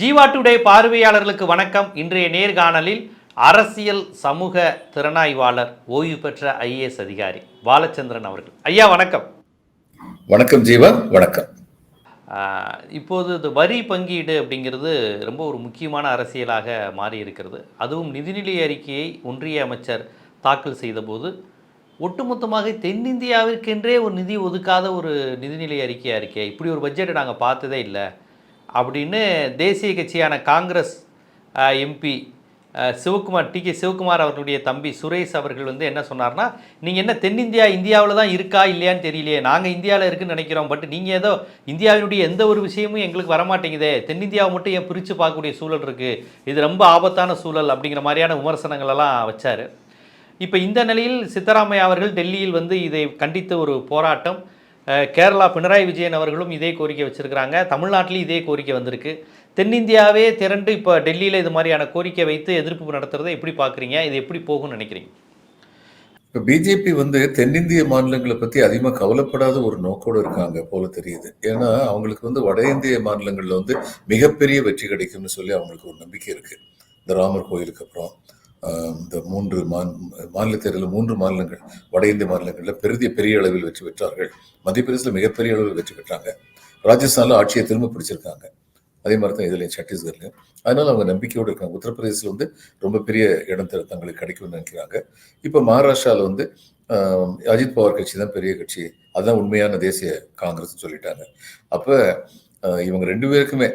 Jeeva today பார்வையாளர்களுக்கு வணக்கம். இன்றைய நேர்காணலில் அரசியல் சமூக திறனாய்வாளர் ஓய்வு பெற்ற ஐஏஎஸ் அதிகாரி பாலச்சந்திரன் அவர்கள். ஐயா வணக்கம். வணக்கம் ஜீவா வணக்கம். இப்போது இந்த வரி பங்கீடு அப்படிங்கிறது ரொம்ப ஒரு முக்கியமான அரசியலாக மாறி இருக்கிறது அதுவும் நிதிநிலை அறிக்கையை ஒன்றிய அமைச்சர் தாக்கல் செய்தபோது ஒட்டுமொத்தமாக தென்னிந்தியாவிற்கென்றே ஒரு நிதி ஒதுக்காத ஒரு நிதிநிலை அறிக்கையாக இருக்கே? இப்படி ஒரு பட்ஜெட்டை நாங்கள் பார்த்ததே இல்லை. அப்படின்னு தேசிய கட்சியான Congress MP Sivakumar D. K. Sivakumar அவர்களுடைய தம்பி சுரேஷ் அவர்கள் வந்து என்ன சொன்னார்னா நீங்கள் என்ன தென்னிந்தியா இந்தியாவில் தான் இருக்கா இல்லையான்னு தெரியலையே. நாங்கள் இந்தியாவில் இருக்குன்னு நினைக்கிறோம். பட் நீங்கள் ஏதோ இந்தியாவினுடைய எந்த ஒரு விஷயமும் எங்களுக்கு வரமாட்டேங்குதே. தென்னிந்தியாவை மட்டும் ஏன் பிரித்து பார்க்கக்கூடிய சூழல் இருக்குது இது ரொம்ப ஆபத்தான சூழல் அப்படிங்கிற மாதிரியான விமர்சனங்களெல்லாம் வச்சார். இப்போ இந்த நிலையில் சித்தராமையா அவர்கள் டெல்லியில் வந்து இதை கண்டித்த ஒரு போராட்டம். கேரளா பினராயி விஜயன் அவர்களும் இதே கோரிக்கை வச்சுருக்கிறாங்க. தமிழ்நாட்டிலையும் இதே கோரிக்கை வந்திருக்கு. தென்னிந்தியாவே திரண்டு இப்போ டெல்லியில் இது மாதிரியான கோரிக்கை வைத்து எதிர்ப்பு நடத்துறதை எப்படி பார்க்குறீங்க இது எப்படி போகும்னு நினைக்கிறீங்க? இப்போ பிஜேபி வந்து தென்னிந்திய மாநிலங்களை பற்றி அதிகமாக கவலைப்படாத ஒரு நோக்கோடு இருக்காங்க போல தெரியுது. ஏன்னா அவங்களுக்கு வந்து வட இந்திய மாநிலங்களில் வந்து மிகப்பெரிய வெற்றி கிடைக்கும்னு சொல்லி அவங்களுக்கு ஒரு நம்பிக்கை இருக்குது இந்த ராமர் கோயிலுக்கு அப்புறம். இந்த மூன்று மாநில மாநில தேர்தலில் மூன்று மாநிலங்கள் வட இந்திய மாநிலங்களில் பெரிய பெரிய அளவில் வெற்றி பெற்றார்கள். மத்திய பிரதேசில் மிகப்பெரிய அளவில் வெற்றி பெற்றாங்க. ராஜஸ்தானில் ஆட்சியை திரும்ப பிடிச்சிருக்காங்க. அதே மாதிரி தான் இதுல சத்தீஸ்கர்லையும் அதனால அவங்க நம்பிக்கையோடு இருக்காங்க. உத்தரப்பிரதேசில் வந்து ரொம்ப பெரிய இடம் தங்களுக்கு கிடைக்கும்னு நினைக்கிறாங்க. இப்போ மகாராஷ்டிராவில் வந்து அஜித் பவார் கட்சி தான் பெரிய கட்சி. அதுதான் உண்மையான தேசிய காங்கிரஸ் சொல்லிட்டாங்க. அப்போ இவங்க ரெண்டு பேருக்குமே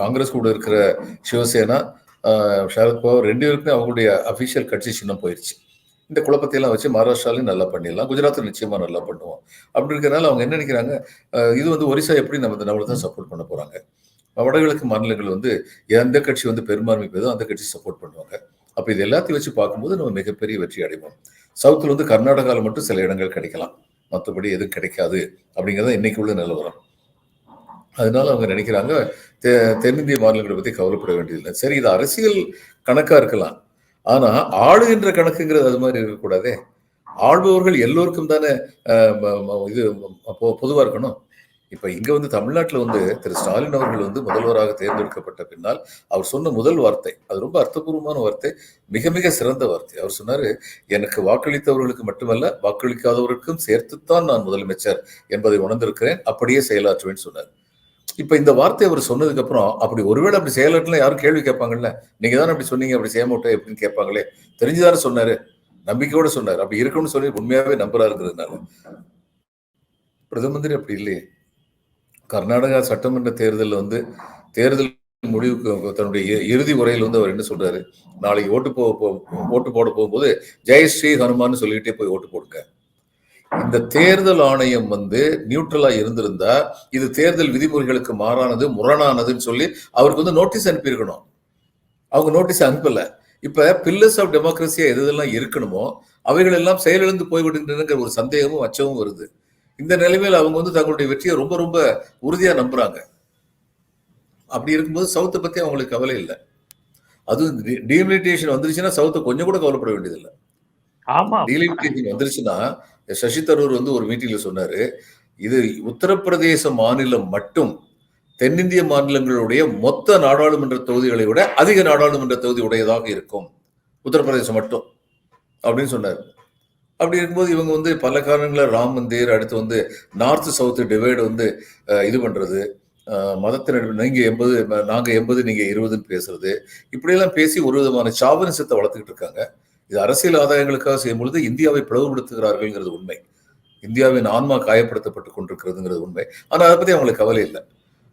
காங்கிரஸ் கூட இருக்கிற சிவசேனா ஆஹ், ரெண்டு பேருக்குமே அவங்களுடைய அஃபிஷியல் கட்சி சின்னம் போயிடுச்சு இந்த குழப்பத்தையெல்லாம் வச்சு மகாராஷ்டிராலையும் நல்லா பண்ணிடலாம். குஜராத்தில் நிச்சயமாக நல்லா பண்ணுவோம். அப்படி இருக்கிறனால அவங்க என்ன நினைக்கிறாங்க? இது வந்து ஒரிசா எப்படி நம்ம நம்மளை தான் சப்போர்ட் பண்ண போகிறாங்க வடகிழக்கு மாநிலங்கள் வந்து எந்த கட்சி வந்து பெரும்பான்மை பெறுதோ அந்த கட்சி சப்போர்ட் பண்ணுவாங்க. அப்போ இது எல்லாத்தையும் வச்சு பார்க்கும்போது நம்ம மிகப்பெரிய வெற்றி அடைவோம். சவுத்தில் வந்து கர்நாடகாவில் மட்டும் சில இடங்கள் கிடைக்கலாம். மற்றபடி எதுவும் கிடைக்காது. அப்படிங்கிறது இன்னைக்கு உள்ள நிலவரம். அதனால அவங்க நினைக்கிறாங்க தெ- தென்னிந்திய மாநிலங்களை பத்தி கவலைப்பட வேண்டியதில்லை. சரி இது அரசியல் கணக்கா இருக்கலாம். ஆனா ஆளுகின்ற கணக்குங்கிறது அது மாதிரி இருக்கக்கூடாதே. ஆள்பவர்கள் எல்லோருக்கும் தானே இது பொ- பொதுவா இருக்கணும். இப்ப இங்க வந்து தமிழ்நாட்டில் வந்து திரு. ஸ்டாலின் அவர்கள் வந்து முதல்வராக தேர்ந்தெடுக்கப்பட்ட பின்னால் அவர் சொன்ன முதல் வார்த்தை அது ரொம்ப அர்த்தபூர்வமான வார்த்தை மிக மிக சிறந்த வார்த்தை. அவர் சொன்னாரு எனக்கு வாக்களித்தவர்களுக்கு மட்டுமல்ல வாக்களிக்காதவருக்கும் சேர்த்துத்தான் நான் முதலமைச்சர் என்பதை உணர்ந்திருக்கிறேன் அப்படியே செயலாற்றுவேன்னு சொன்னார். இப்ப இந்த வார்த்தை அவர் சொன்னதுக்கு அப்புறம் அப்படி ஒருவேளை அப்படி செயலாற்றலாம் யாரும் கேள்வி கேட்பாங்கல்ல? நீங்க தானே அப்படி சொன்னீங்க அப்படி செய்ய மாட்டோம் எப்படின்னு கேட்பாங்களே? தெரிஞ்சுதானே சொன்னாரு. நம்பிக்கையோட சொன்னார். அப்படி இருக்கும்னு சொல்லி உண்மையாவே நம்புறாருங்கிறதுனால பிரதம மந்திரி அப்படி இல்லையே. கர்நாடகா சட்டமன்ற தேர்தலில் வந்து தேர்தல் முடிவுக்கு தன்னுடைய இ- இறுதி உரையில் வந்து அவர் என்ன சொல்றாரு? நாளைக்கு ஓட்டு போ போ- ஓட்டு போட போகும்போது ஜெய் ஸ்ரீ ஹனுமான்னு சொல்லிக்கிட்டே போய் ஓட்டு போடுங்க. இந்த தேர்தல் ஆணையம் வந்து நியூட்ரலா இருந்திருந்தா இது தேர்தல் விதிமுறைகளுக்கு மாறானது முரணானதுன்னு சொல்லி அவருக்கு வந்து நோட்டீஸ் அனுப்பியிருக்கணும். அவங்க நோட்டீஸ் அனுப்பல. இப்ப பில்லர்ஸ் ஆஃப் டெமோக்ரஸியா எது எதெல்லாம் இருக்கணுமோ அவைகள் எல்லாம் செயலிழந்து போய்விடுகின்றன ஒரு சந்தேகமும் அச்சமும் வருது. இந்த நிலைமையில அவங்க வந்து தங்களுடைய வெற்றியை ரொம்ப ரொம்ப உறுதியா நம்புறாங்க. அப்படி இருக்கும்போது சவுத்தை பத்தி அவங்களுக்கு கவலை இல்லை. அதுவும் டீலிமிட்டேஷன் வந்துருச்சுன்னா சவுத்தை கொஞ்சம் கூட கவலைப்பட வேண்டியதில்லை. வந்துருச்சுன்னா சசி தரூர் வந்து ஒரு மீட்டிங்ல சொன்னாரு இது உத்தரப்பிரதேச மாநிலம் மட்டும் தென்னிந்திய மாநிலங்களுடைய மொத்த நாடாளுமன்ற தொகுதிகளை விட அதிக நாடாளுமன்ற தொகுதி உடையதாக இருக்கும். உத்தரப்பிரதேசம் மட்டும். அப்படின்னு சொன்னார். அப்படி இருக்கும்போது இவங்க வந்து பல காரணங்களில் ராம் மந்திர் அடுத்து வந்து நார்த் சவுத் டிவைடு வந்து இது பண்ணுறது மதத்தினர் நீங்கள் எண்பது நாங்கள் எண்பது நீங்கள் இருபதுன்னு பேசுறது. இப்படியெல்லாம் பேசி ஒரு விதமான சாவனிசத்தை வளர்த்துக்கிட்டு இருக்காங்க. இது அரசியல் ஆதாயங்களுக்காக செய்யும் பொழுது இந்தியாவை பிளவுபடுத்துகிறார்கள்ங்கிறது உண்மை. இந்தியாவின் ஆன்மா காயப்படுத்தப்பட்டு கொண்டிருக்கிறதுங்கிறது உண்மை. ஆனா அதை பத்தி அவங்களுக்கு கவலை இல்லை.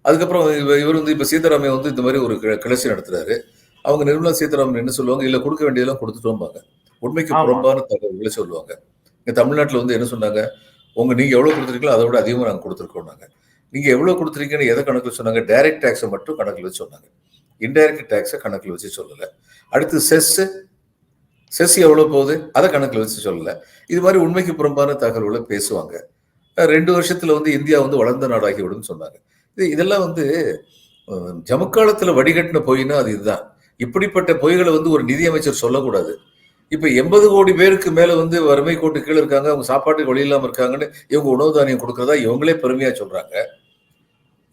அதுக்கப்புறம் இவ- இவர் வந்து இப்ப சீதாராமையா வந்து இந்த மாதிரி ஒரு கிளர்ச்சி நடத்துறாரு. அவங்க நிர்மலா சீதாராமன் என்ன சொல்லுவாங்க? இல்ல கொடுக்க வேண்டியதெல்லாம் கொடுத்துட்டோம்பாங்க. உண்மைக்கு. புறம்பான தகவல்களை சொல்லுவாங்க. இங்க தமிழ்நாட்டுல வந்து என்ன சொன்னாங்க? உங்க நீங்க எவ்வளவு கொடுத்துருக்கீங்களோ அதை விட அதிகமா நாங்க கொடுத்துருக்கோம் நாங்க. நீங்க எவ்வளவு கொடுத்துருக்கீங்கன்னு எதை கணக்குல சொன்னாங்க? டைரக்ட் டேக்ஸை மட்டும் கணக்குல வச்சு சொன்னாங்க. இன்டைரக்ட் டேக்ஸை கணக்குல வச்சு சொல்லல. அடுத்து செஸ் செஸ் எவ்வளவு போகுது? அதை கணக்கில் வச்சு சொல்லல. இது மாதிரி உண்மைக்கு புறம்பான தகவல்களை பேசுவாங்க. ரெண்டு வருஷத்துல வந்து இந்தியா வந்து வளர்ந்த நாடாகிவிடும் சொன்னாங்க. இது இதெல்லாம் வந்து அஹ், ஜமக்காலத்துல வடிகட்டின பொய்னா அது இதுதான். இப்படிப்பட்ட பொய்களை வந்து ஒரு நிதியமைச்சர் சொல்லக்கூடாது. இப்ப எண்பது கோடி பேருக்கு மேல வந்து வறுமை கோட்டு கீழே இருக்காங்க அவங்க சாப்பாட்டுக்கு வழி இல்லாம இருக்காங்கன்னு இவங்க உணவு தானியம் கொடுக்கறதா இவங்களே பெருமையா சொல்றாங்க.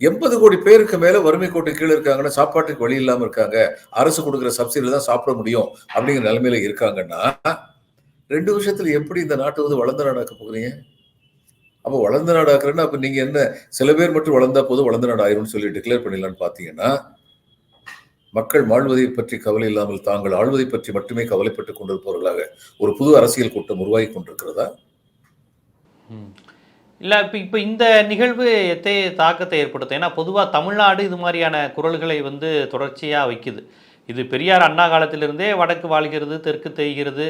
எண்பது கோடி பேருக்கு மேல வறுமை கோட்டு கீழே இருக்காங்கன்னா சாப்பாட்டுக்கு வழி இல்லாம இருக்காங்க. அரசு கொடுக்குற சப்சிடியில தான் சாப்பிட முடியும் அப்படிங்கிற நிலைமையில இருக்காங்கன்னா ரெண்டு வருஷத்துல எப்படி இந்த நாட்டை வந்து வளர்ந்த நாடாக்க போகிறீங்க அப்போ வளர்ந்த நாடாக்குறேன்னா அப்ப நீங்க என்ன சில பேர் மட்டும் வளர்ந்தா போதும் வளர்ந்த நாடு ஆயிரும்னு சொல்லி டிக்ளேர் பண்ணிடலாம்னு பாத்தீங்கன்னா மக்கள் வாழ்வதை பற்றி கவலை இல்லாமல் தாங்கள் ஆழ்வதை பற்றி மட்டுமே கவலைப்பட்டுக் கொண்டிருப்பவர்களாக ஒரு புது அரசியல் கூட்டம் உருவாகி கொண்டிருக்கிறதா? இல்லை இப்போ இப்போ இந்த நிகழ்வு எத்தகைய தாக்கத்தை ஏற்படுத்தும்? ஏன்னா பொதுவாக தமிழ்நாடு இது மாதிரியான குரல்களை வந்து தொடர்ச்சியாக வைக்குது. இது பெரியார் அண்ணா காலத்திலிருந்தே வடக்கு வாழ்கிறது தெற்கு தேய்கிறது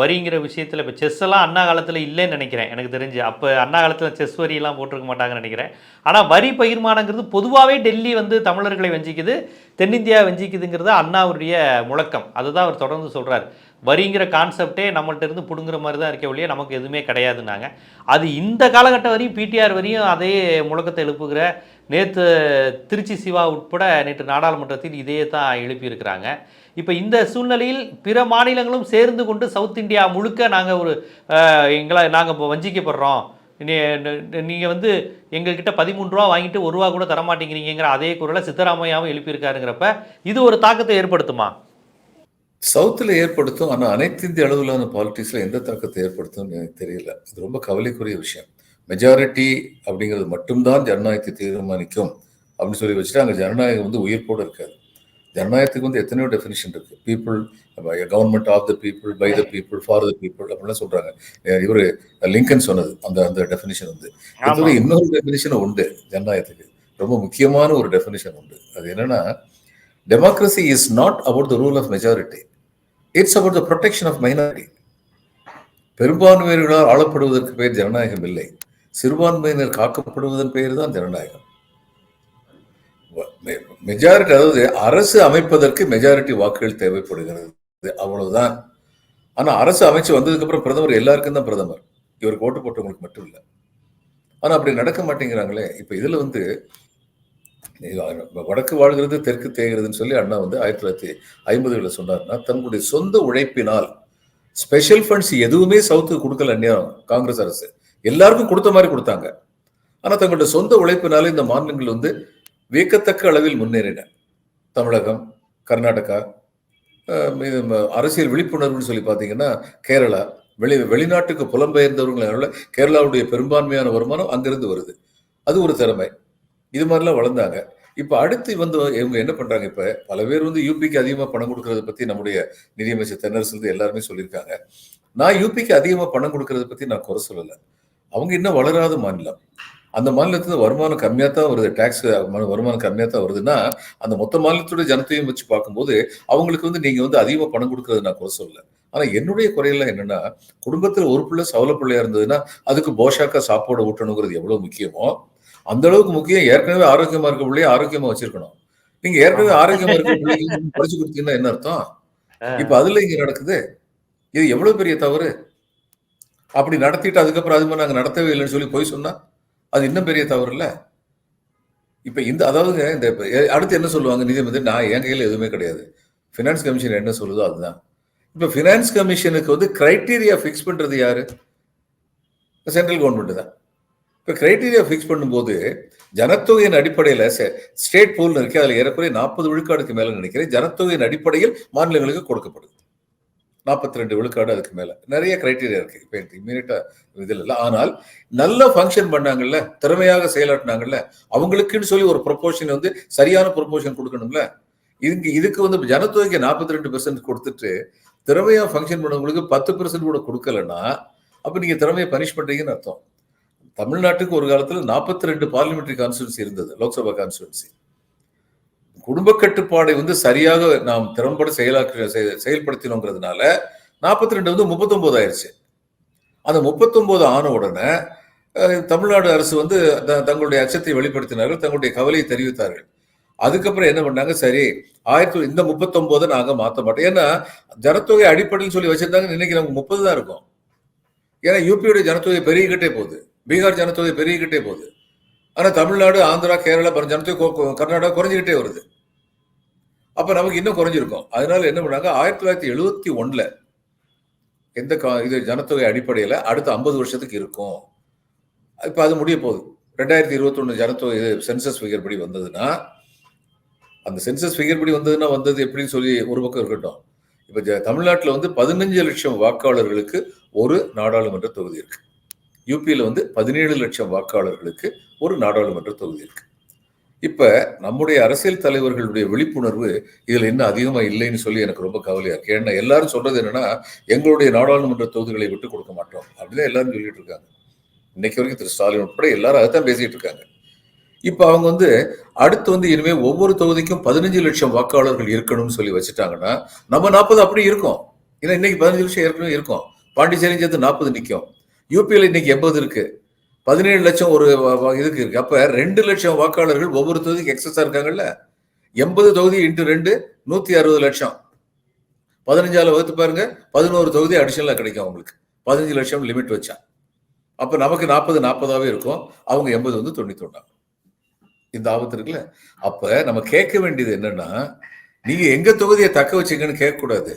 வரிங்கிற விஷயத்தில் இப்போ செஸ் எல்லாம் அண்ணா காலத்தில் இல்லைன்னு நினைக்கிறேன். எனக்கு தெரிஞ்சு. அப்போ அண்ணா காலத்தில் செஸ் வரியெல்லாம் போட்டிருக்க மாட்டாங்கன்னு நினைக்கிறேன். ஆனால் வரி பகிர்மானங்கிறது பொதுவாகவே டெல்லி வந்து தமிழர்களை வஞ்சிக்குது தென்னிந்தியா வஞ்சிக்குதுங்கிறது அண்ணாவுடைய முழக்கம். அதுதான் அவர் தொடர்ந்து சொல்கிறார் வரிங்கிற கான்செப்டே நம்மள்ட்ட இருந்து பிடுங்குற மாதிரி தான் இருக்க ஒழிய நமக்கு எதுவுமே கிடையாதுன்னாங்க. அது இந்த காலகட்டம் வரையும் பிடிஆர் வரையும் அதே முழக்கத்தை எழுப்புகிற நேற்று திருச்சி சிவா உட்பட நேற்று நாடாளுமன்றத்தில் இதையே தான் எழுப்பியிருக்கிறாங்க. இப்போ இந்த சூழ்நிலையில் பிற மாநிலங்களும் சேர்ந்து கொண்டு சவுத் இந்தியா முழுக்க நாங்கள் ஒரு எங்களை நாங்கள் இப்போ வஞ்சிக்கப்படுறோம். நீங்கள் வந்து எங்ககிட்ட பதிமூன்று ரூபா வாங்கிட்டு ஒரு ரூபா கூட தரமாட்டேங்கிறீங்கிற அதே குரலை சித்தராமையாவும் எழுப்பியிருக்காருங்கிறப்ப இது ஒரு தாக்கத்தை ஏற்படுத்துமா? சவுத்துல ஏற்படுத்தும் ஆனா அனைத்து இந்திய அளவிலான பாலிட்டிக்ஸ்ல எந்த தாக்கத்தை ஏற்படுத்தும் எனக்கு தெரியல. இது ரொம்ப கவலைக்குரிய விஷயம். மெஜாரிட்டி அப்படிங்கிறது மட்டும்தான் ஜனநாயகத்தை தீர்மானிக்கும் அப்படின்னு சொல்லி வச்சுட்டு அங்க ஜனநாயகம் வந்து உயிர்ப்போடு இருக்காது. ஜனநாயகத்துக்கு வந்து எத்தனையோ டெஃபினிஷன் இருக்கு. People government of the people by the people for the people அப்படிலாம் சொல்றாங்க. இவர் லிங்கன் சொன்னது அந்த அந்த டெஃபினிஷன் வந்து. இன்னொரு டெஃபினிஷன் உண்டு ஜனநாயகத்துக்கு. ரொம்ப முக்கியமான ஒரு டெஃபினிஷன் உண்டு. அது என்னன்னா democracy is not about the rule of majority it's about the protection of minority பெரும்பான்மையினரால் ஆளப்படுவதற்கு பெயர் ஜனநாயகம் இல்லை. சிறுபான்மையினர் காக்கப்படுவதன் பெயர் தான் ஜனநாயகம். மெஜாரிட்டி அதாவது அரசு அமைப்பதற்கு மெஜாரிட்டி வாக்குகள் தேவைப்படுகிறது. அவ்வளவுதான். ஆனால் அரசு அமைச்சு வந்ததுக்கு அப்புறம் பிரதமர் எல்லாருக்கும் தான் பிரதமர். இவருக்கு ஓட்டு போட்டவங்களுக்கு மட்டும் இல்லை. ஆனால் அப்படி நடக்க மாட்டேங்கிறாங்களே. இப்போ இதில் வந்து வடக்கு வாழ்கிறது தெற்கு தேய்கிறதுன்னு சொல்லி அண்ணா வந்து ஆயிரத்தி தொள்ளாயிரத்தி ஐம்பதுகளில் சொன்னார்னா தன்னுடைய சொந்த உழைப்பினால் ஸ்பெஷல் ஃபண்ட்ஸ் எதுவுமே சவுத்துக்கு கொடுக்கல அந்நியம் காங்கிரஸ் அரசு. எல்லாருக்கும் கொடுத்த மாதிரி கொடுத்தாங்க. ஆனால் தங்களுடைய சொந்த உழைப்பினால இந்த மாநிலங்கள் வந்து வியக்கத்தக்க அளவில் முன்னேறின. தமிழகம் கர்நாடகா அரசியல் விழிப்புணர்வுன்னு சொல்லி பார்த்தீங்கன்னா கேரளா வெளி வெளிநாட்டுக்கு புலம்பெயர்ந்தவர்கள் கேரளாவுடைய பெரும்பான்மையான வருமானம் அங்கிருந்து வருது. அது ஒரு திறமை. இது மாதிரிலாம் வளர்ந்தாங்க. இப்போ அடுத்து வந்து இவங்க என்ன பண்றாங்க? இப்ப பல பேர் வந்து யூபிக்கு அதிகமாக பணம் கொடுக்கறத பத்தி நம்முடைய நிதியமைச்சர் தென்னரசு எல்லாருமே சொல்லியிருக்காங்க. நான் யூபிக்கு அதிகமாக பணம் கொடுக்கறத பத்தி நான் குறை சொல்லலை. அவங்க இன்னும் வளராத மாநிலம். அந்த மாநிலத்துல வருமானம் கம்மியாக தான் வருது. டேக்ஸ் வருமானம் கம்மியாக தான் வருதுன்னா அந்த மொத்த மாநிலத்தோட ஜனத்தையும் வச்சு பார்க்கும்போது அவங்களுக்கு வந்து நீங்க வந்து அதிகமாக பணம் கொடுக்கறது நான் குறை சொல்லல. ஆனா என்னுடைய குறையெல்லாம் என்னன்னா குடும்பத்துல ஒரு பிள்ளை சவல பிள்ளையா இருந்ததுன்னா அதுக்கு போஷாக்கா சாப்பாடு ஊட்டணுங்கிறது எவ்வளவு முக்கியமோ அந்த அளவுக்கு முக்கியம். ஏற்கனவே ஆரோக்கியமா இருக்க பிள்ளைய ஆரோக்கியமா வச்சிருக்கணும். நீங்க ஏற்கனவே ஆரோக்கியமா இருக்க பிள்ளைங்க படிச்சு கொடுத்தீங்கன்னா என்ன அர்த்தம்? இப்ப அதுல இங்க நடக்குது. இது எவ்வளவு பெரிய தவறு? அப்படி நடத்திட்டு அதுக்கப்புறம் அது மாதிரி நாங்க நடத்தவே இல்லைன்னு சொல்லி போய் சொன்னா அது இன்னும் பெரிய தவறு இல்ல? இப்ப இந்த அதாவதுங்க இந்த அடுத்து என்ன சொல்லுவாங்க நிதியமைச்சர் நான் என் கையில எதுவுமே கிடையாது. பினான்ஸ் கமிஷன் என்ன சொல்லுதோ அதுதான். இப்ப பினான்ஸ் கமிஷனுக்கு வந்து கிரைட்டீரியா ஃபிக்ஸ் பண்றது யாரு? சென்ட்ரல் கவர்மெண்ட் தான். இப்போ கிரைட்டீரியா ஃபிக்ஸ் பண்ணும்போது ஜனத்தொகையின் அடிப்படையில் ஸ்டேட் போல் இருக்கு அதில் ஏறக்குறைய நாற்பது விழுக்காடுக்கு மேலே நினைக்கிறேன். ஜனத்தொகையின் அடிப்படையில் மாநிலங்களுக்கு கொடுக்கப்படுது. நாற்பத்தி ரெண்டு விழுக்காடு அதுக்கு மேலே. நிறைய கிரைட்டீரியா இருக்கு. இப்போ எனக்கு இதில் இல்லை. ஆனால் நல்லா ஃபங்க்ஷன் பண்ணாங்கல்ல திறமையாக செயலாட்டினாங்கல்ல அவங்களுக்குன்னு சொல்லி ஒரு ப்ரொபோஷன் வந்து சரியான ப்ரொபோஷன் கொடுக்கணும்ல? இதுக்கு இதுக்கு வந்து ஜனத்தொகைக்கு நாற்பத்தி ரெண்டு பெர்சன்ட் கொடுத்துட்டு திறமையாக ஃபங்க்ஷன் பண்ணவங்களுக்கு பத்து பெர்சன்ட் கூட கொடுக்கலன்னா அப்போ நீங்கள் திறமையை பனிஷ் பண்ணுறீங்கன்னு அர்த்தம். தமிழ்நாட்டுக்கு ஒரு காலத்தில் நாற்பத்தி ரெண்டு பார்லிமெண்ட்ரி கான்ஸ்டுவன்சி இருந்தது லோக்சபா கான்ஸ்டுவன்சி குடும்ப கட்டுப்பாடை வந்து சரியாக நாம் திறம்பட செயலாக்க செயல்படுத்தினோங்கிறதுனால நாற்பத்தி ரெண்டு வந்து முப்பத்தொம்போது ஆயிடுச்சு அந்த முப்பத்தொம்போது ஆன உடனே தமிழ்நாடு அரசு வந்து தங்களுடைய அச்சத்தை வெளிப்படுத்தினார்கள் தங்களுடைய கவலையை தெரிவித்தார்கள். அதுக்கப்புறம் என்ன பண்ணாங்க? சரி ஆயிரத்தி இந்த முப்பத்தொம்போதை நாங்கள் மாற்ற மாட்டோம். ஏன்னா ஜனத்தொகை அடிப்படையில் சொல்லி வச்சிருந்தாங்க இன்னைக்கு நமக்கு முப்பது தான் இருக்கும். ஏன்னா யூபியோடைய ஜனத்தொகை பெருகிக்கிட்டே போகுது. பீகார் ஜனத்தொகை பெருகிக்கிட்டே போகுது. ஆனால் தமிழ்நாடு ஆந்திரா கேரளா ஜனத்தொகை கர்நாடகா குறைஞ்சிக்கிட்டே வருது. அப்போ நமக்கு இன்னும் குறைஞ்சிருக்கும். அதனால என்ன பண்ணாங்க? ஆயிரத்தி தொள்ளாயிரத்தி எழுபத்தி ஒன்றில் எந்த இது ஜனத்தொகை அடிப்படையில் அடுத்த ஐம்பது வருஷத்துக்கு இருக்கும். இப்போ அது முடிய போகுது. ரெண்டாயிரத்தி இருபத்தொன்னு ஜனத்தொகை சென்சஸ் ஃபிகர் படி வந்ததுன்னா அந்த சென்சஸ் ஃபிகர் படி வந்ததுன்னா வந்தது எப்படின்னு சொல்லி ஒரு பக்கம் இருக்கட்டும். இப்போ தமிழ்நாட்டில் வந்து பதினஞ்சு லட்சம் வாக்காளர்களுக்கு ஒரு நாடாளுமன்ற தொகுதி இருக்குது யூபியில் வந்து பதினேழு லட்சம் வாக்காளர்களுக்கு ஒரு நாடாளுமன்ற தொகுதி இருக்கு. இப்போ நம்முடைய அரசியல் தலைவர்களுடைய விழிப்புணர்வு இதில் இன்னும் அதிகமாக இல்லைன்னு சொல்லி எனக்கு ரொம்ப கவலையாக இருக்குது ஏன்னா எல்லாரும் சொல்றது என்னன்னா எங்களுடைய நாடாளுமன்ற தொகுதிகளை விட்டு கொடுக்க மாட்டோம். அப்படிதான் எல்லாரும் சொல்லிட்டு இருக்காங்க. இன்னைக்கு வரைக்கும் திரு ஸ்டாலின் உட்பட எல்லாரும் அதைத்தான் பேசிட்டு இருக்காங்க. இப்போ அவங்க வந்து அடுத்து வந்து இனிமேல் ஒவ்வொரு தொகுதிக்கும் பதினஞ்சு லட்சம் வாக்காளர்கள் இருக்கணும்னு சொல்லி வச்சுட்டாங்கன்னா நம்ம நாற்பது அப்படி இருக்கும். ஏன்னா இன்னைக்கு பதினஞ்சு லட்சம் ஏற்கனவே இருக்கும். பாண்டிச்சேரி சேர்த்து நாற்பது நிற்கும் யூபியில் இன்னைக்கு எண்பது இருக்கு. பதினேழு லட்சம் ஒரு இதுக்கு இருக்கு. அப்ப ரெண்டு லட்சம் வாக்காளர்கள் ஒவ்வொரு தொகுதிக்கு எக்ஸஸா இருக்காங்கல்ல? எண்பது தொகுதி இன்ட்டு ரெண்டு நூத்தி அறுபது லட்சம். பதினஞ்சால வகுத்து பாருங்க பதினோரு தொகுதி அடிஷனலா கிடைக்கும் அவங்களுக்கு. பதினஞ்சு லட்சம் லிமிட் வச்சா. அப்ப நமக்கு நாற்பது நாற்பதாவே இருக்கும். அவங்க எண்பது வந்து தொண்ணூத்தி ஒண்ணா இந்த ஆபத்து இருக்குல்ல? அப்ப நம்ம கேட்க வேண்டியது என்னன்னா நீங்க எங்க தொகுதியை தக்க வச்சீங்கன்னு கேட்கக்கூடாது.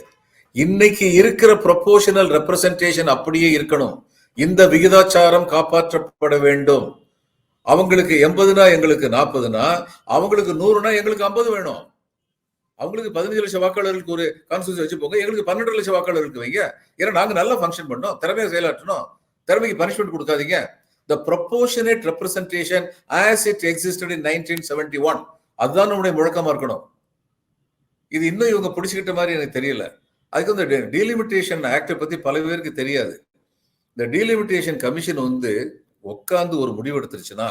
இன்னைக்கு இருக்கிற ப்ரொபோஷனல் ரெப்ரசன்டேஷன் அப்படியே இருக்கணும். இந்த விகிதாச்சாரம் காப்பாற்றப்பட வேண்டும். அவங்களுக்கு எண்பதுனா எங்களுக்கு நாற்பதுனா அவங்களுக்கு நூறுனா எங்களுக்கு ஐம்பது வேணும். அவங்களுக்கு பதினஞ்சு லட்சம் வாக்காளர்களுக்கு ஒரு கான்ஸ்டியூன்சி வச்சு போங்க எங்களுக்கு பன்னெண்டு லட்சம் வாக்காளர்களுக்கு வைங்க. ஏன்னா நாங்கள் நல்லா ஃபங்க்ஷன் பண்ணோம் திறமையை செயலாற்றணும். திறமைக்கு பனிஷ்மெண்ட் கொடுக்காதீங்க. The proportionate representation as it existed in nineteen seventy one அதுதான் நம்முடைய முழக்கமாக இருக்கணும். இது இன்னும் இவங்க பிடிச்சிக்கிட்ட மாதிரி எனக்கு தெரியல. அதுக்கு வந்து டீலிமிட்டேஷன் ஆக்டை பற்றி பல பேருக்கு தெரியாது. இந்த டீலிமிட்டேஷன் கமிஷன் வந்து உட்காந்து ஒரு முடிவு எடுத்துருச்சுன்னா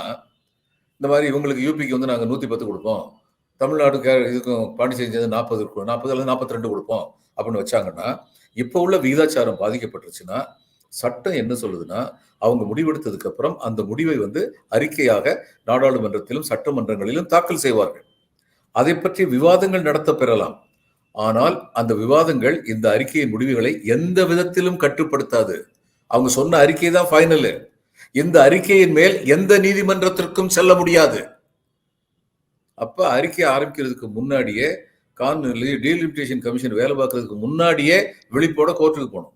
இந்த மாதிரி இவங்களுக்கு யூபிக்கு வந்து நாங்கள் நூற்றி பத்து கொடுப்போம். தமிழ்நாடு இதுக்கும் பாண்டிச்சேரி சேர்ந்து நாற்பது இருக்கும் நாற்பது அல்லது நாற்பத்தி ரெண்டு கொடுப்போம் அப்படின்னு வச்சாங்கன்னா இப்போ உள்ள விகிதாச்சாரம் பாதிக்கப்பட்டுருச்சுன்னா சட்டம் என்ன சொல்லுதுன்னா அவங்க முடிவெடுத்ததுக்கு அப்புறம் அந்த முடிவை வந்து அறிக்கையாக நாடாளுமன்றத்திலும் சட்டமன்றங்களிலும் தாக்கல் செய்வார்கள். அதை பற்றி விவாதங்கள் நடத்த பெறலாம். ஆனால் அந்த விவாதங்கள் இந்த அறிக்கையின் முடிவுகளை எந்த விதத்திலும் கட்டுப்படுத்தாது. அவங்க சொன்ன அறிக்கை தான் ஃபைனலு இந்த அறிக்கையின் மேல் எந்த நீதிமன்றத்திற்கும் செல்ல முடியாது. அப்ப அறிக்கை ஆரம்பிக்கிறதுக்கு முன்னாடியே கான் டீலிமிட்டேஷன் கமிஷன் வேலை பார்க்கறதுக்கு முன்னாடியே விழிப்போட கோர்ட்டுக்கு போகணும்.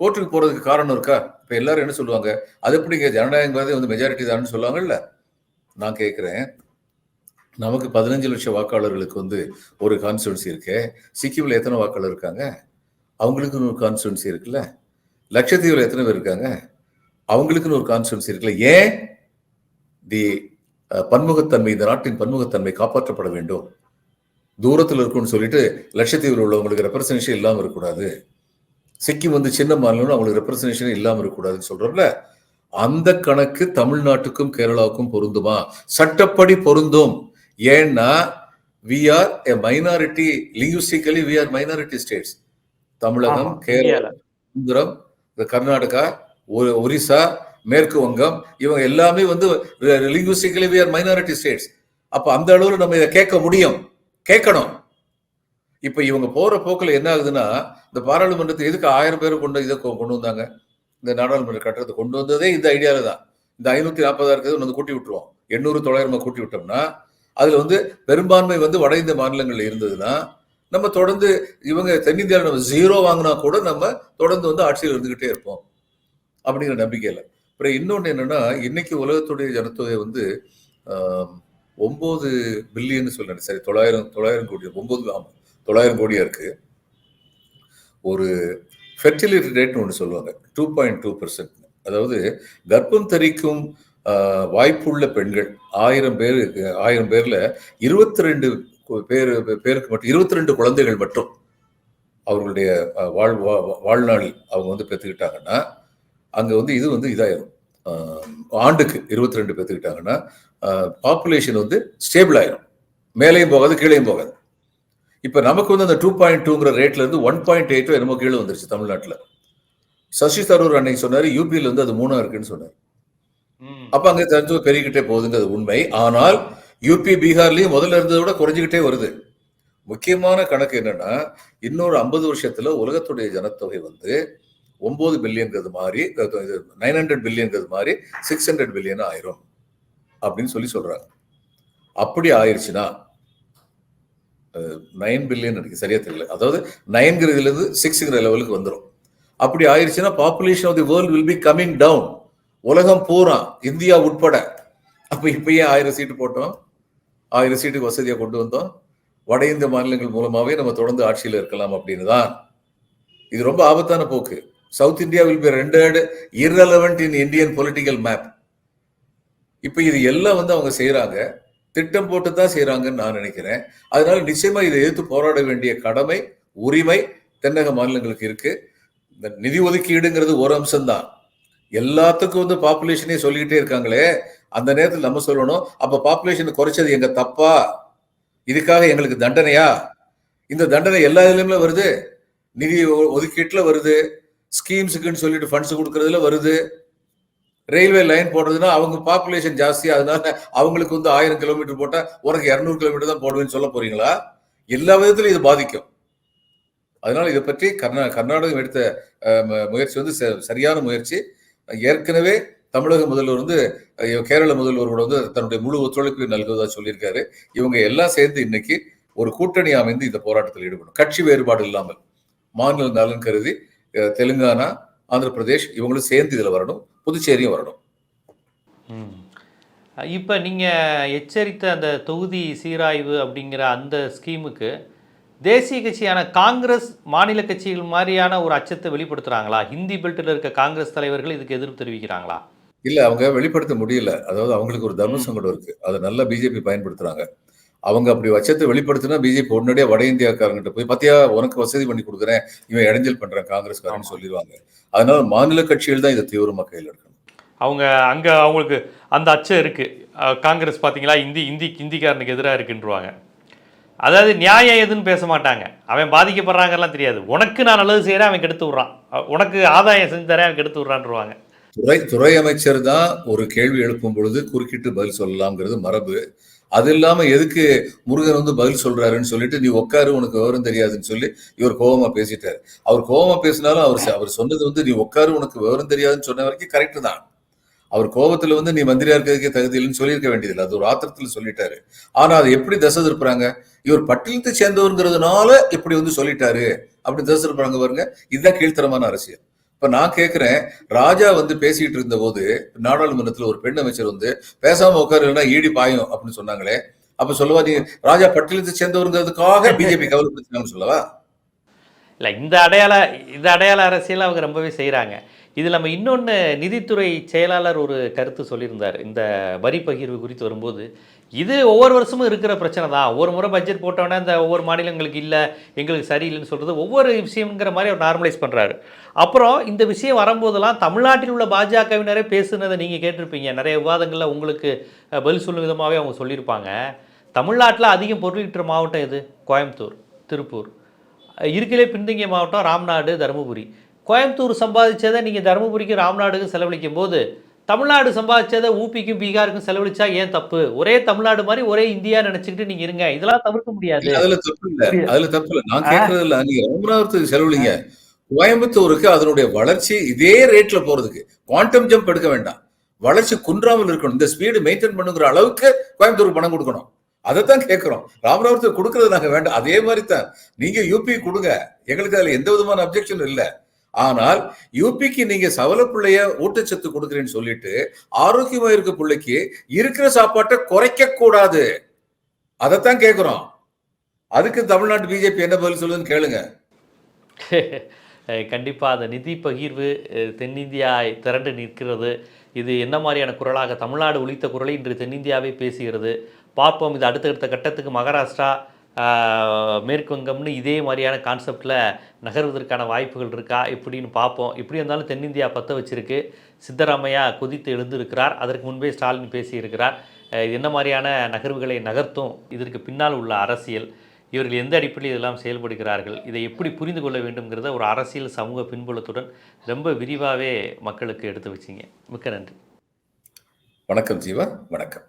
கோர்ட்டுக்கு போறதுக்கு காரணம் இருக்கா? இப்ப எல்லாரும் என்ன சொல்லுவாங்க? அது எப்படிங்க ஜனநாயகவாதி வந்து மெஜாரிட்டி தான் சொல்லுவாங்கல்ல? நான் கேட்கிறேன். நமக்கு பதினஞ்சு லட்சம் வாக்காளர்களுக்கு வந்து ஒரு கான்ஸ்டுவன்சி இருக்கு. சிக்கிமில் எத்தனை வாக்காளர் இருக்காங்க? அவங்களுக்கு ஒரு கான்ஸ்டுவன்சி இருக்குல்ல? லட்சத்தீவுல எத்தனை பேர் இருக்காங்க? அவங்களுக்குன்னு ஒரு கான்ஸ்டுவன்சி இருக்குல்ல. ஏன் தி பன்முகத்தன்மை இந்த நாட்டின் பன்முகத்தன்மை காப்பாற்றப்பட வேண்டும்? தூரத்தில் இருக்கும்னு சொல்லிட்டு லட்சத்தீவில் உள்ளவங்களுக்கு ரெப்ரசன்டேஷன் இல்லாமல் இருக்கக்கூடாது. சிக்கிம் வந்து சின்ன மாநிலம் அவங்களுக்கு ரெப்ரசன்டேஷன் இல்லாமல் இருக்கக்கூடாதுன்னு சொல்றோம்ல. அந்த கணக்கு தமிழ்நாட்டுக்கும் கேரளாவுக்கும் பொருந்துமா? சட்டப்படி பொருந்தும். ஏன்னா we are a minority linguistically we are minority states Tamilagam Kerala இந்த கர்நாடகா ஒரிசா மேற்கு வங்கம் இவங்க எல்லாமே வந்து linguistically we are minority states அப்போ அந்த அளவில் நம்ம இதை கேட்க முடியும். கேட்கணும். இப்போ இவங்க போகிற போக்கில் என்ன ஆகுதுன்னா இந்த பாராளுமன்றத்தை எதுக்கு ஆயிரம் பேர் கொண்டு இதை கொ- கொண்டு வந்தாங்க? இந்த நாடாளுமன்ற கட்டடத்தை கொண்டு வந்ததே இந்த ஐடியாவில் தான். இந்த ஐநூற்றி நாற்பதாக இருக்கிறது வந்து கூட்டி விட்டுருவோம். எண்ணூறு தொள்ளாயிரமா கூட்டி விட்டோம்னா அதில் வந்து பெரும்பான்மை வந்து வட இந்திய மாநிலங்களில் இருந்ததுன்னா நம்ம தொடர்ந்து இவங்க தென்னிந்தியாவில் நம்ம ஜீரோ வாங்கினா கூட நம்ம தொடர்ந்து வந்து ஆட்சியில் இருந்துகிட்டே இருப்போம். அப்படிங்கிற நம்பிக்கையில். அப்புறம் இன்னொன்று என்னன்னா இன்னைக்கு உலகத்துடைய ஜனத்தொகை வந்து ஒம்பது ஒன்பது பில்லியன் சொல்றேன் சரி தொள்ளாயிரம் தொள்ளாயிரம் கோடி ஒம்பது ஆமாம் தொள்ளாயிரம் கோடியாக இருக்கு. ஒரு ஃபெர்டிலிட்டி ரேட்னு ஒன்று சொல்லுவாங்க. டூ பாயிண்ட் டூ அதாவது கர்ப்பம் தரிக்கும் வாய்ப்புள்ள பெண்கள் ஆயிரம் பேர் ஆயிரம் பேர்ல இருபத்தி ரெண்டு பேர் பேருக்கு மட்டும் இருபத்தி ரெண்டு குழந்தைகள் மட்டும் அவர்களுடைய வாழ் வாழ்நாளில் அவங்க வந்து பெற்றுக்கிட்டாங்கன்னா அங்க வந்து இது வந்து இதாயிரும். ஆண்டுக்கு இருபத்தி ரெண்டு பெற்றுக்கிட்டாங்கன்னா பாப்புலேஷன் வந்து ஸ்டேபிள் ஆயிரும். மேலேயும் போகாது கீழேயும் போகாது. இப்ப நமக்கு வந்து அந்த டூ பாயிண்ட் டூங்கிற ரேட்ல இருந்து ஒன் பாயிண்ட் எயிட்டோ என்னமோ கீழே வந்துருச்சு தமிழ்நாட்டுல. சசி தரூர் அன்னைக்கு சொன்னாரு யூபியில் வந்து அது மூணா இருக்குன்னு சொன்னார். அப்ப அங்க தனித்துவம் பெருகிட்டே போகுதுங்கிறது உண்மை. ஆனால் யூபி பீகார்லயும் முதல்ல இருந்ததை விட குறைஞ்சிக்கிட்டே வருது. முக்கியமான கணக்கு என்னன்னா இன்னொரு ஐம்பது வருஷத்துல உலகத்துடைய ஜனத்தொகை வந்து ஒன்பது பில்லியன்கிறது மாதிரி நைன் ஹண்ட்ரட் பில்லியன்கிறது மாதிரி சிக்ஸ் ஹண்ட்ரட் பில்லியன் ஆயிரும் அப்படின்னு சொல்லி சொல்றாங்க. அப்படி ஆயிருச்சுன்னா நைன் பில்லியன் எனக்கு சரியா தெரியல. அதாவது நைன்கிறதுல இருந்து சிக்ஸ்ங்கிற லெவலுக்கு வந்துடும் அப்படி ஆயிடுச்சுன்னா population of the world will be coming down உலகம் பூரா இந்தியா உட்பட. அப்ப இப்பயே ஆயிரம் சீட்டு போட்டோம். ஆயிரம் சீட்டுக்கு வசதியாக கொண்டு வந்தோம். வட இந்திய மாநிலங்கள் மூலமாகவே நம்ம தொடர்ந்து ஆட்சியில் இருக்கலாம் அப்படின்னு தான் இது ரொம்ப ஆபத்தான போக்கு. South India will be rendered irrelevant in Indian political map இப்போ இது எல்லாம் வந்து அவங்க செய்கிறாங்க திட்டம் போட்டு தான் செய்கிறாங்கன்னு நான் நினைக்கிறேன். அதனால நிச்சயமாக இதை எதிர்த்து போராட வேண்டிய கடமை உரிமை தென்னக மாநிலங்களுக்கு இருக்கு. இந்த நிதி ஒதுக்கீடுங்கிறது ஒரு அம்சம்தான். எல்லாத்துக்கும் வந்து பாப்புலேஷனே சொல்லிக்கிட்டே இருக்காங்களே. அந்த நேரத்தில் நம்ம சொல்லணும் அப்போ பாப்புலேஷன் குறைச்சது எங்கள் தப்பா? இதுக்காக எங்களுக்கு தண்டனையா? இந்த தண்டனை எல்லா இதுலையுமே வருது. நிதி ஒதுக்கீட்டில் வருது. ஸ்கீம்ஸுக்குன்னு சொல்லிட்டு ஃபண்ட்ஸ் கொடுக்கறதுல வருது. ரயில்வே லைன் போடுறதுன்னா அவங்க பாப்புலேஷன் ஜாஸ்தி அதனால அவங்களுக்கு வந்து ஆயிரம் கிலோமீட்டர் போட்டால் உனக்கு இரநூறு கிலோமீட்டர் தான் போடுவேன்னு சொல்ல போறீங்களா? எல்லா விதத்திலும் இது பாதிக்கும். அதனால இதை பற்றி கர்நா கர்நாடகம் எடுத்த முயற்சி வந்து ச- சரியான முயற்சி. ஏற்கனவே தமிழக முதல்வர் வந்து கேரள முதல்வரோட வந்து தன்னுடைய முழு ஒத்துழைப்பு நல்குவதா சொல்லியிருக்காரு. இவங்க எல்லாம் சேர்ந்து இன்னைக்கு ஒரு கூட்டணி அமைந்து இந்த போராட்டத்தில் ஈடுபடும் கட்சி வேறுபாடு இல்லாமல். மாநில நலன் கருதி தெலுங்கானா ஆந்திர பிரதேஷ் இவங்களும் சேர்ந்து இதில் வரணும். புதுச்சேரியும் வரணும். ம். இப்போ நீங்கள் எச்சரித்த அந்த தொகுதி சீராய்வு அப்படிங்கிற அந்த ஸ்கீமுக்கு தேசிய கட்சியான காங்கிரஸ் மாநில கட்சிகள் மாதிரியான ஒரு அச்சத்தை வெளிப்படுத்துகிறாங்களா ஹிந்தி பெல்ட்டில் இருக்க காங்கிரஸ் தலைவர்கள் இதுக்கு எதிர்ப்பு தெரிவிக்கிறாங்களா? இல்ல அவங்க வெளிப்படுத்த முடியல. அதாவது அவங்களுக்கு ஒரு தர்ம சங்கடம் இருக்கு. அதை நல்லா பிஜேபி பயன்படுத்துறாங்க. அவங்க அப்படி வச்சத்தை வெளிப்படுத்தினா பிஜேபி உடனடியா வட இந்தியாக்காரங்கிட்ட போய் பத்தியா உனக்கு வசதி பண்ணி கொடுக்குறேன். இவன் இடைஞ்சல் பண்றான் காங்கிரஸ்காரன்னு சொல்லிடுவாங்க. அதனால மாநில கட்சிகள் தான் இதை தீவிரமா கையில் எடுக்கணும். அவங்க அங்கே அவங்களுக்கு அந்த அச்சம் இருக்குது காங்கிரஸ் பார்த்தீங்களா இந்தி இந்தி ஹிந்திக்காரனுக்கு எதிராக இருக்குன்றுவாங்க. அதாவது நியாயம் எதுன்னு பேச மாட்டாங்க. அவன் பாதிக்கப்படுறாங்கலாம் தெரியாது. உனக்கு நான் நல்லது செய்கிறேன் அவன் கெடுத்து விட்றான். உனக்கு ஆதாயம் செஞ்சு தரேன் அவன் கெடுத்து விட்றான்ருவாங்க துறை துறை அமைச்சர் தான் ஒரு கேள்வி எழுப்பும் பொழுது குறுக்கிட்டு பதில் சொல்லலாம்ங்கிறது மரபு. அது இல்லாம எதுக்கு முருகன் வந்து பதில் சொல்றாருன்னு சொல்லிட்டு நீ உட்காரு உனக்கு விவரம் தெரியாதுன்னு சொல்லி இவர் கோபமா பேசிட்டாரு. அவர் கோபமா பேசினாலும் அவர் அவர் சொன்னது வந்து நீ உட்காரு உனக்கு விவரம் தெரியாதுன்னு சொன்ன வரைக்கும் கரெக்ட் தான். அவர் கோபத்துல வந்து நீ மந்திரியா இருக்கிறதுக்கே தகுதி இல்லைன்னு சொல்லியிருக்க வேண்டியதில்லை. அது ஒரு ஆத்திரத்துல சொல்லிட்டாரு. ஆனா அதை எப்படி தசை திருப்புறாங்க? இவர் பட்டியலத்தை சேர்ந்தவருங்கிறதுனால இப்படி வந்து சொல்லிட்டாரு. அப்படி தசை திருப்புறாங்க பாருங்க. இதுதான் கீழ்த்தரமான அரசியல். இப்ப நான் கேக்குறேன் ராஜா வந்து பேசிட்டு இருந்த போது நாடாளுமன்றத்துல ஒரு பெண் அமைச்சர் வந்து பேசாம உட்காருன்னா ஈடி பாயும் அப்படின்னு சொன்னாங்களே. அப்ப சொல்லவா நீ ராஜா பட்டியலத்தை சேர்ந்தவருங்கிறதுக்காக பிஜேபி கவலைப்படுத்தினாங்கன்னு சொல்லவா? இல்லை இந்த அடையாள இந்த அடையாள அரசியல் அவங்க ரொம்பவே செய்கிறாங்க இதில் நம்ம இன்னொன்று நிதித்துறை செயலாளர் ஒரு கருத்து சொல்லியிருந்தார். இந்த வரி பகிர்வு குறித்து வரும்போது இது ஒவ்வொரு வருஷமும் இருக்கிற பிரச்சனை தான். ஒவ்வொரு முறை பட்ஜெட் போட்டோன்னே இந்த ஒவ்வொரு மாநிலங்களுக்கு இல்லை எங்களுக்கு சரியில்லைன்னு சொல்கிறது ஒவ்வொரு விஷயங்கிற மாதிரி அவர் நார்மலைஸ் பண்ணுறாரு அப்புறம் இந்த விஷயம் வரும்போதெல்லாம் தமிழ்நாட்டில் உள்ள பாஜகவினரே பேசுனதை நீங்கள் கேட்டிருப்பீங்க. நிறைய விவாதங்களில் உங்களுக்கு பதில் சொல்லும் விதமாகவே அவங்க சொல்லியிருப்பாங்க. தமிழ்நாட்டில் அதிகம் பொருளீட்டுற மாவட்டம் எது? கோயம்புத்தூர் திருப்பூர். இருக்கிலே பின்தங்கிய மாவட்டம் ராம்நாடு தருமபுரி. கோயம்புத்தூர் சம்பாதிச்சதை நீங்கள் தருமபுரிக்கும் ராம்நாடுக்கும் செலவழிக்கும் போது தமிழ்நாடு சம்பாதிச்சதை ஊபிக்கும் பீகாருக்கும் செலவழிச்சா ஏன் தப்பு? ஒரே தமிழ்நாடு மாதிரி ஒரே இந்தியா நினைச்சுக்கிட்டு நீங்க இருங்க. இதெல்லாம் தவிர்க்க முடியாது. அதுல தப்பு இல்ல. அதுல தப்பு இல்ல. நான் கேட்கறது இல்ல நீங்க ராமநாதத்துக்கு செலவழிங்க. கோயம்புத்தூருக்கு அதனுடைய வளர்ச்சி இதே ரேட்ல போறதுக்கு. குவாண்டம் ஜம்ப் எடுக்க வேண்டாம். வளர்ச்சி குன்றாமல் இருக்கணும். இந்த ஸ்பீடு மெயின்டைன் பண்ணுங்கிற அளவுக்கு கோயம்புத்தூருக்கு பணம் கொடுக்கணும். அதைத்தான் கேட்கிறோம். ராமநாதபுரத்துக்கு கொடுக்கறது நாங்க வேண்டாம். அதே மாதிரி தான் நீங்க யூபி கொடுங்க. எங்களுக்கு அதுல எந்த விதமான அப்ஜெக்ஷன் இல்லை. ஆனால் யூபிக்கு நீங்க சவல பிள்ளைய ஊட்டச்சத்து கொடுக்குறேன்னு சொல்லிட்டு ஆரோக்கியமா இருக்க பிள்ளைக்கு இருக்கிற சாப்பாட்டை குறைக்க கூடாது. அதைத்தான் கேட்கிறோம். அதுக்கு தமிழ்நாட்டு பிஜேபி என்ன பதில் சொல்லுதுன்னு கேளுங்க. கண்டிப்பாக அந்த நிதி பகிர்வு தென்னிந்தியா திரண்டு நிற்கிறது. இது என்ன மாதிரியான குரலாக தமிழ்நாடு ஒழித்த குரலை இன்று தென்னிந்தியாவே பேசுகிறது. பார்ப்போம். இது அடுத்தடுத்த கட்டத்துக்கு மகாராஷ்டிரா மேற்கு வங்கம்னு இதே மாதிரியான கான்செப்டில் நகர்வதற்கான வாய்ப்புகள் இருக்கா? இப்படின்னு பார்ப்போம். இப்படி இருந்தாலும் தென்னிந்தியா பற்ற வச்சுருக்கு. சித்தராமையா கொதித்து எழுந்திருக்கிறார். அதற்கு முன்பே ஸ்டாலின் பேசியிருக்கிறார். இது என்ன மாதிரியான நகர்வுகளை நகர்த்தும்? இதற்கு பின்னால் உள்ள அரசியல். இவர்கள் எந்த அடிப்படையில் இதெல்லாம் செயல்படுகிறார்கள் இதை எப்படி புரிந்து கொள்ள வேண்டும்ங்கிறத ஒரு அரசியல் சமூக பின்புலத்துடன் ரொம்ப விரிவாகவே மக்களுக்கு எடுத்து வச்சிங்க. மிக்க நன்றி. வணக்கம் ஜீவா வணக்கம்.